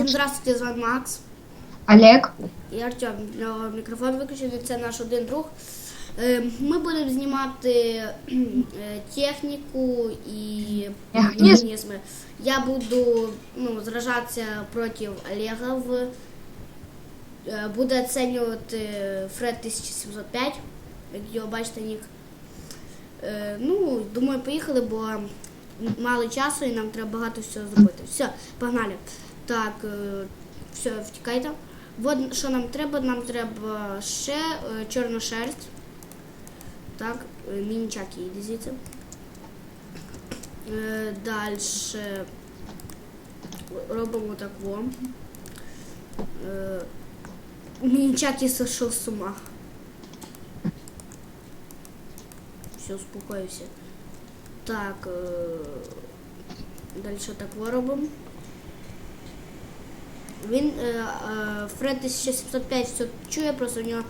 Всім здравствуйте, з вами Макс Олег. і Артем. Мікрофон виключений, це наш один друг. Е, Ми будемо знімати е, техніку і Механізм. механізми. Я буду ну, зражатися проти Олега. В, е, буде оцінювати Фред 1705, як його бачите, нік. Ну, думаю, поїхали, бо мало часу і нам треба багато всього зробити. Все, погнали. Так, е, все, втікайте. От що нам треба? Нам треба ще е, чорну шерсть. Так, е, мінчаки, йди звідси. Далі робимо так. Е, Мінчаки сошов з ума. Все, успокоївся. Так, далі так робимо. Він е, е, Фред 1705 все чує, просто у нього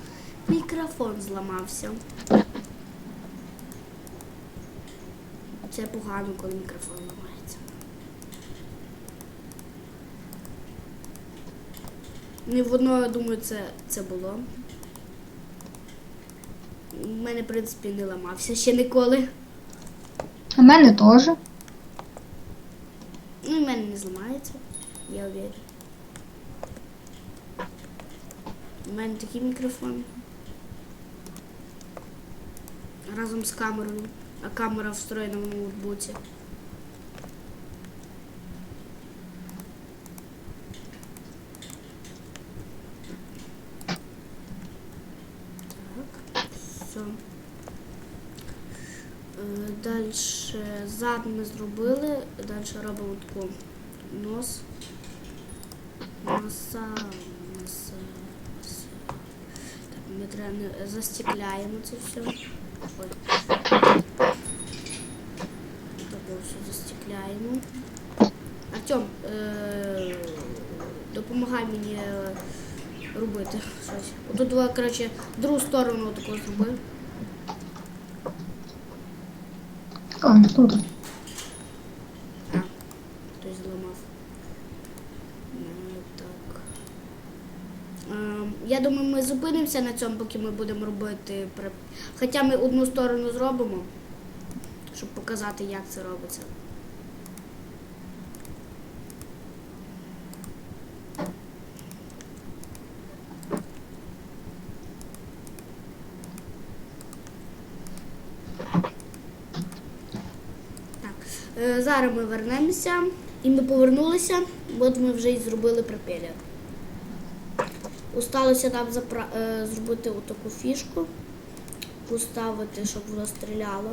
мікрофон зламався. Це погано, коли мікрофон ламається. Не в одно, я думаю, це, це було. У мене, в принципі, не ламався ще ніколи. У мене теж. Ну, в мене не зламається, я уверен. У мене такий мікрофон. Разом з камерою. А камера встроєна в ноутбуці. Так, все. Далі зад ми зробили, далі робимо таку нос. Носа, носа, носа. Так, ми треба застекляємо це все. Ой. Так, все застекляємо. Артем, е- допомагай мені е, робити щось. Отут, два, коротше, другу сторону таку зроби. О, тут. А, хтось зламав. Ну, так. Ем, я думаю, ми зупинимося на цьому, поки ми будемо робити. Хоча ми одну сторону зробимо, щоб показати, як це робиться. Так, е, зараз ми вернемося. І ми повернулися, от ми вже і зробили пропелер. Осталося нам запра... е, зробити отаку фішку, поставити, щоб воно стріляло.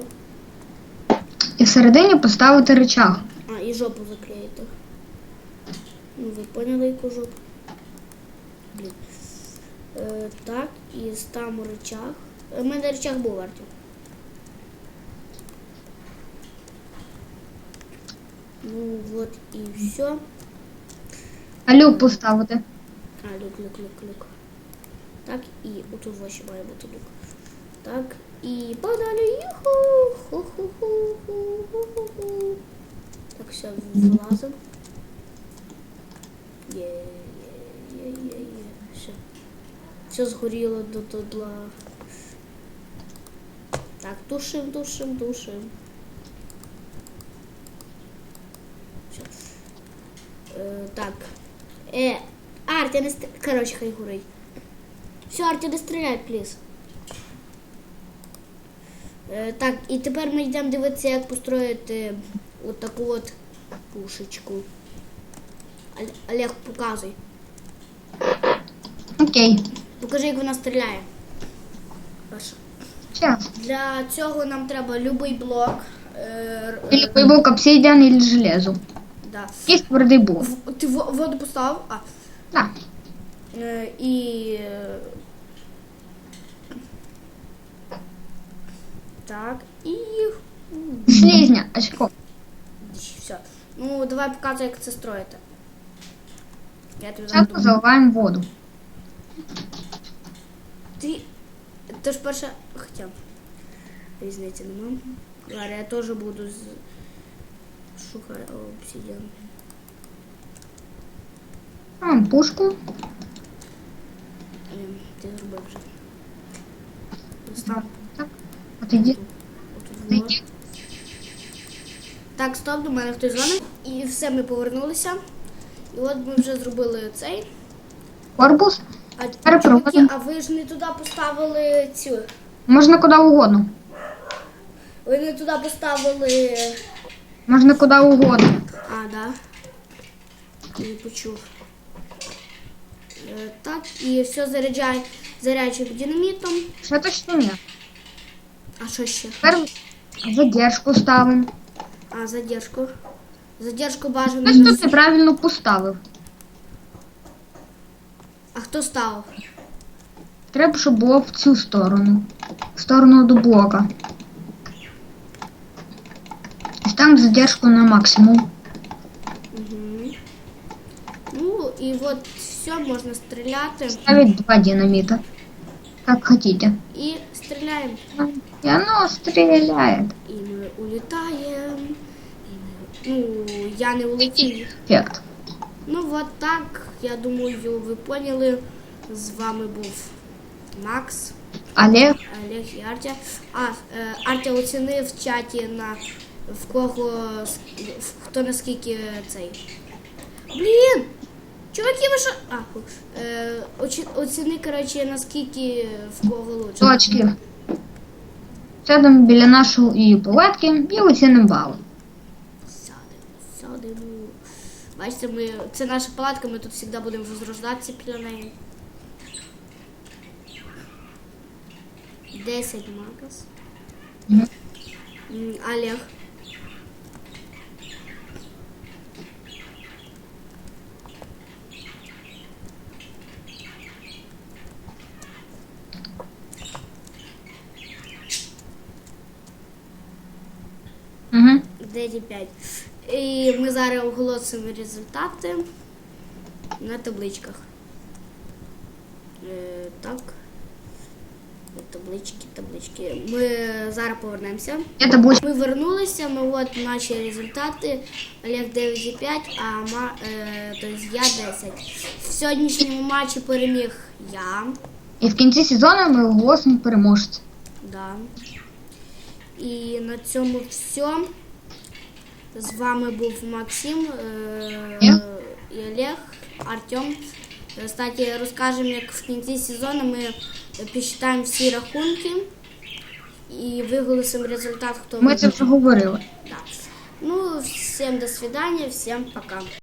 І всередині поставити рычаг. А, і жопу заклеїти. Ну, ви поняли, яку жопу? Блін. Е, так, і ставимо рычаг. У мене рычаг був Артем. Ну, от і все. А люк поставити. А, люк, люк, люк, люк. Так, і отут ще має бути люк. Так, і подалі. Так, все, влазимо. Є, є, є, є, є. Все. Все згоріло до тудла. Так, тушим, тушим, тушим. Все. Так. Е, Арті, не стріляй. Коротше, хай горить. Все, Арті, не стріляй, пліз. Е, так, і тепер ми йдемо дивитися, як построїти от от пушечку. Олег, показуй. Окей. Покажи, як вона стріляє. Сейчас. Для цього нам треба любий блок. Или е, поебок обсидиан или железо. да. Есть твердый блок. В- Ти воду поставив? А. Да. Е, і. е, Так, і. Слизня, очко. Все. Ну, давай показуй, як це строїти. Я тобі зараз Спочатку допоможу. заливаем воду. Ти. Ти ж перше. Хоча. Різниці нема. Зараз я теж буду з. Шукати обсидіан. А, пушку. Ти зробив вже. Ось. Так. Отойди. Отойди. Так, стоп, до мене хтось дзвонить. І все, ми повернулися. І от ми вже зробили цей. Корпус. А, Тепер чуваки, проводимо. а ви ж не туди поставили цю. Можна куди угодно. Ви не туди поставили. Можна куди угодно. А, да. Не почув. Е, Так, і все заряджай заряджуємо динамітом. Ще точно ні. А що ще? Тепер задержку ставимо. А, задержку. Задержку бажано. Хтось не тут з- неправильно поставив. А хто ставив? Треба, щоб було в цю сторону. В сторону до блока. І там задержку на максимум. Ну і от все, можна стріляти. Ставить два динамита. Как хотите. І стріляємо. И оно стреляет. І ми улітаємо. І ми... Ну, я не улетів. Эффект. Ну от так, я думаю, ви поняли. З вами був Макс, Олег. Олег і Артя. А, е, Артя оцінив в чаті на в кого с- в- хто наскільки цей. Блін! Чуваки. А, е, очі- оціни, коротше, наскільки в кого лучше. Точки. Сядемо біля нашої палатки і оцінимо бали. Сядемо, сядемо. Бачите, ми, це наша палатка, ми тут завжди будемо возрождатися біля неї. 10 Макас. Мгм. М, Олег. 9,5. І ми зараз оголосимо результати на табличках. Е, так. Таблички, таблички. Ми зараз повернемося. Ми вернулися, ну от наші результати. Олег 9,5, а ма, е, тобто я 10. В сьогоднішньому матчі переміг я. і в кінці сезону ми оголосимо переможця. Да. І на цьому все. З вами був Максим е, і Олег, Артем. Кстати, розкажемо, як в кінці сезону ми підсчитаємо всі рахунки і виголосимо результат, хто Ми це вже говорили. Да. Ну, всім до свидання, всім пока.